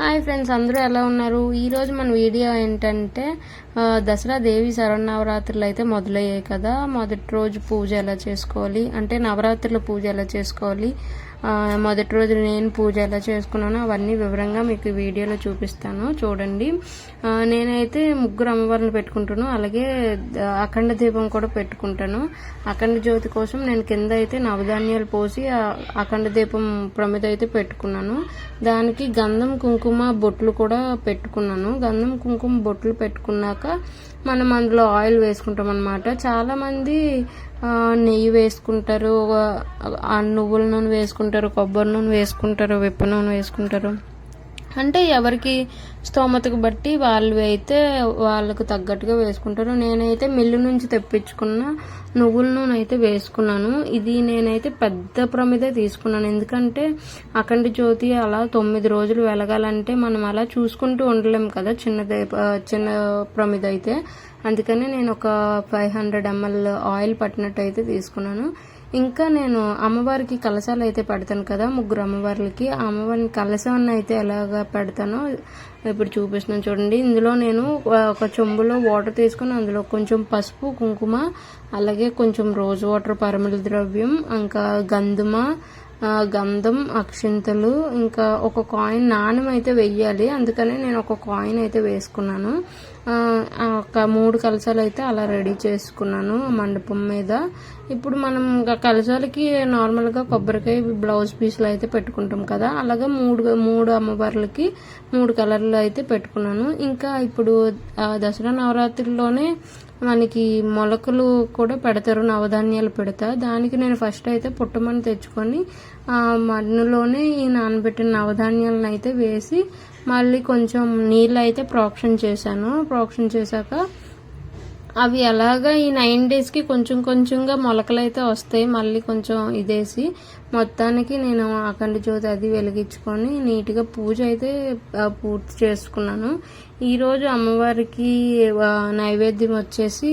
Hi friends అందరూ ఎలా ఉన్నారు? ఈరోజు మన వీడియో ఏంటంటే దసరా దేవి శరన్నవరాత్రులు అయితే మొదలయ్యాయి కదా. మొదటి రోజు పూజ ఎలా చేసుకోవాలి? అంటే నవరాత్రుల పూజ ఎలా చేసుకోవాలి? మొదటి రోజు నేను పూజ ఎలా చేసుకున్నానో అవన్నీ వివరంగా మీకు వీడియోలో చూపిస్తాను. చూడండి. నేనైతే ముగ్గురు అమ్మవారిని పెట్టుకుంటాను. అలాగే అఖండ దీపం కూడా పెట్టుకుంటాను. అఖండ జ్యోతి కోసం నేను కింద అయితే నవధాన్యాలు పోసి అఖండ దీపం ప్రమిద అయితే పెట్టుకున్నాను. దానికి గంధం కుంకుమ బొట్లు కూడా పెట్టుకున్నాను. గంధం కుంకుమ బొట్లు పెట్టుకున్నాక మనం అందులో ఆయిల్ వేసుకుంటాం అనమాట చాలామంది నెయ్యి వేసుకుంటారు నువ్వుల నూనె వేసుకుంటారు కొబ్బరి నూనె వేసుకుంటారు విప్ప నూనె వేసుకుంటారు. అంటే ఎవరికి స్తోమతకు బట్టి వాళ్ళు అయితే వాళ్ళకు తగ్గట్టుగా వేసుకుంటారు. నేనైతే మిల్లు నుంచి తెప్పించుకున్న నువ్వుల నూనె అయితే వేసుకున్నాను. ఇది నేనైతే పెద్ద ప్రమిదే తీసుకున్నాను. ఎందుకంటే అఖండ జ్యోతి అలా తొమ్మిది రోజులు వెలగాలంటే మనం అలా చూసుకుంటూ ఉండలేం కదా చిన్నదే చిన్న ప్రమిద అయితే. అందుకని నేను ఒక ఫైవ్ హండ్రెడ్ ఎంఎల్ ఆయిల్ పట్టినట్టు అయితే తీసుకున్నాను. ఇంకా నేను అమ్మవారికి కలశాలు అయితే పెడతాను కదా ముగ్గురు అమ్మవార్లకి. ఆ అమ్మవారిని కలశాన్ని అయితే ఎలాగా పెడతానో ఇప్పుడు చూపిస్తున్నాను చూడండి. ఇందులో నేను ఒక చెంబులో వాటర్ తీసుకొని అందులో కొంచెం పసుపు కుంకుమ అలాగే కొంచెం రోజ్ వాటర్ పరిమళ ద్రవ్యం ఇంకా గంధమ గంధం అక్షింతలు ఇంకా ఒక కాయిన్ నాణ్యం అయితే వెయ్యాలి. అందుకనే నేను ఒక కాయిన్ అయితే వేసుకున్నాను. ఒక మూడు కలశాలు అయితే అలా రెడీ చేసుకున్నాను మండపం మీద. ఇప్పుడు మనం కలసాలకి కలశాలకి నార్మల్గా కొబ్బరికాయ బ్లౌజ్ పీసులు అయితే పెట్టుకుంటాం కదా. అలాగే మూడు మూడు అమ్మవార్లకి మూడు కలర్లు అయితే పెట్టుకున్నాను. ఇంకా ఇప్పుడు ఆ, దసరా నవరాత్రిలోనే మనకి మొలకలు కూడా పెడతారు నవధాన్యాలు పెడతా. దానికి నేను ఫస్ట్ అయితే పుట్టమని తెచ్చుకొని ఆ మన్నులోనే ఈ నానబెట్టిన నవధాన్యాలను అయితే వేసి మళ్ళీ కొంచెం నీళ్ళు అయితే ప్రోక్షన్ చేశాను. ప్రోక్షన్ చేశాక అవి ఎలాగా ఈ నైన్ డేస్కి కొంచెం కొంచెంగా మొలకలు అయితే వస్తాయి మళ్ళీ కొంచెం ఇదేసి మొత్తానికి నేను అఖండ జ్యోతి అది వెలిగించుకొని నీట్గా పూజ అయితే పూర్తి చేసుకున్నాను. ఈరోజు అమ్మవారికి నైవేద్యం వచ్చేసి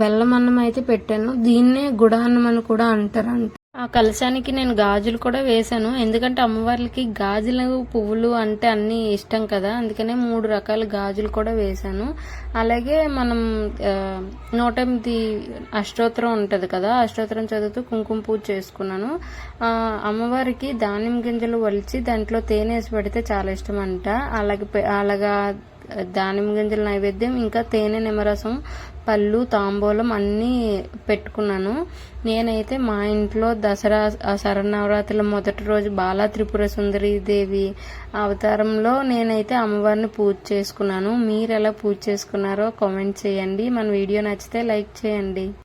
బెల్లం అన్నం అయితే పెట్టాను. దీన్నే గుడాన్నం అని కూడా అంటారంట. ఆ కలశానికి నేను గాజులు కూడా వేశాను. ఎందుకంటే అమ్మవార్లకి గాజులు పువ్వులు అంటే అన్ని ఇష్టం కదా. అందుకనే మూడు రకాల గాజులు కూడా వేశాను. అలాగే మనం నూట ఎనిమిది అష్టోత్తరం ఉంటుంది కదా. అష్టోత్తరం చదువుతూ కుంకుమ పూజ చేసుకున్నాను. అమ్మవారికి ధాన్యం గింజలు వలిచి దాంట్లో తేనె వేసి పెడితే చాలా ఇష్టం అంట. అలాగే అలాగా దానిమ్మ గింజల నైవేద్యం ఇంకా తేనె నిమ్మరసం పళ్ళు తాంబూలం అన్నీ పెట్టుకున్నాను. నేనైతే మా ఇంట్లో దసరా ఆ శరన్నవరాత్రుల మొదటి రోజు బాలా త్రిపుర సుందరి దేవి అవతారంలో నేనైతే అమ్మవారిని పూజ చేసుకున్నాను. మీరు ఎలా పూజ చేసుకున్నారో కామెంట్ చేయండి. మన వీడియో నచ్చితే లైక్ చేయండి.